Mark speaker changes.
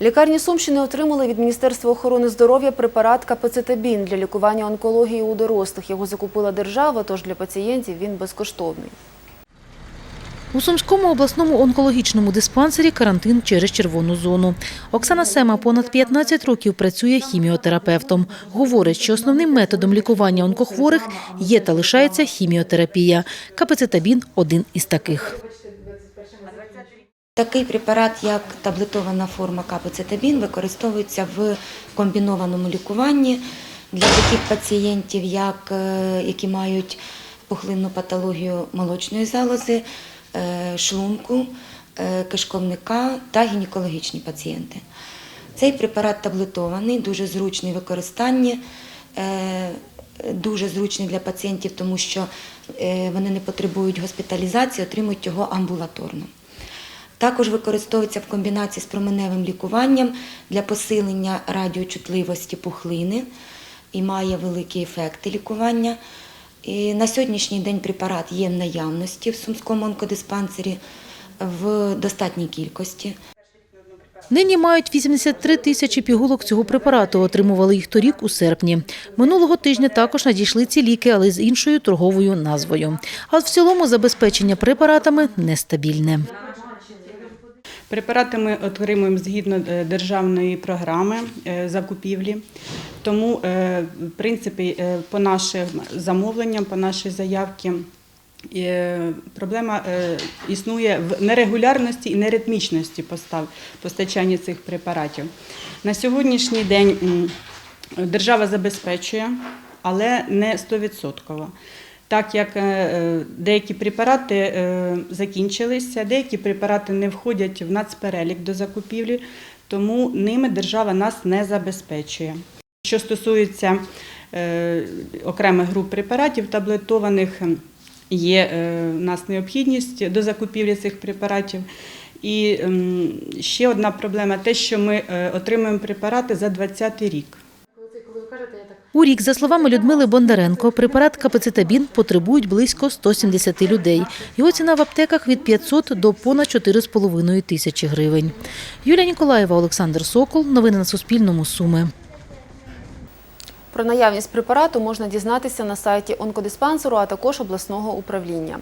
Speaker 1: Лікарні Сумщини отримали від Міністерства охорони здоров'я препарат капацитабін для лікування онкології у дорослих. Його закупила держава, тож для пацієнтів він безкоштовний.
Speaker 2: У Сумському обласному онкологічному диспансері карантин через червону зону. Оксана Сема понад 15 років працює хіміотерапевтом. Говорить, що основним методом лікування онкохворих є та лишається хіміотерапія. Капецитабін – один із таких.
Speaker 3: Такий препарат, як таблетована форма капоцетабін, використовується в комбінованому лікуванні для таких пацієнтів, як, е, які мають пухлинну патологію молочної залози, е, шлунку, е, кишковника та гінекологічні пацієнти. Цей препарат таблетований, дуже зручний в використанні, дуже зручний для пацієнтів, тому що вони не потребують госпіталізації, отримують його амбулаторно. Також використовується в комбінації з променевим лікуванням для посилення радіочутливості пухлини і має великі ефекти лікування. І на сьогоднішній день препарат є в наявності в Сумському онкодиспансері в достатній кількості.
Speaker 2: Нині мають 83 тисячі пігулок цього препарату. Отримували їх торік у серпні. Минулого тижня також надійшли ці ліки, але з іншою торговою назвою. А в цілому забезпечення препаратами нестабільне.
Speaker 4: Препарати ми отримуємо згідно е, державної програми е, закупівлі. Тому, е, в принципі, по нашим замовленням, по нашій заявці, проблема існує в нерегулярності і неритмічності постачання цих препаратів. На сьогоднішній день держава забезпечує, але не 100%. Так як е, деякі препарати е, закінчилися, деякі препарати не входять в нацперелік до закупівлі, тому ними держава нас не забезпечує. Що стосується е, окремих груп препаратів таблетованих, є е, в нас необхідність до закупівлі цих препаратів. І ем, ще одна проблема те, що ми е, отримуємо препарати за 2020 рік.
Speaker 2: У рік, за словами Людмили Бондаренко, препарат капецитабін потребують близько 170 людей. Його ціна в аптеках від 500 до понад 4,5 тисячі гривень. Юлія Ніколаєва, Олександр Сокол. Новини на Суспільному. Суми.
Speaker 1: Про наявність препарату можна дізнатися на сайті онкодиспансеру, а також обласного управління.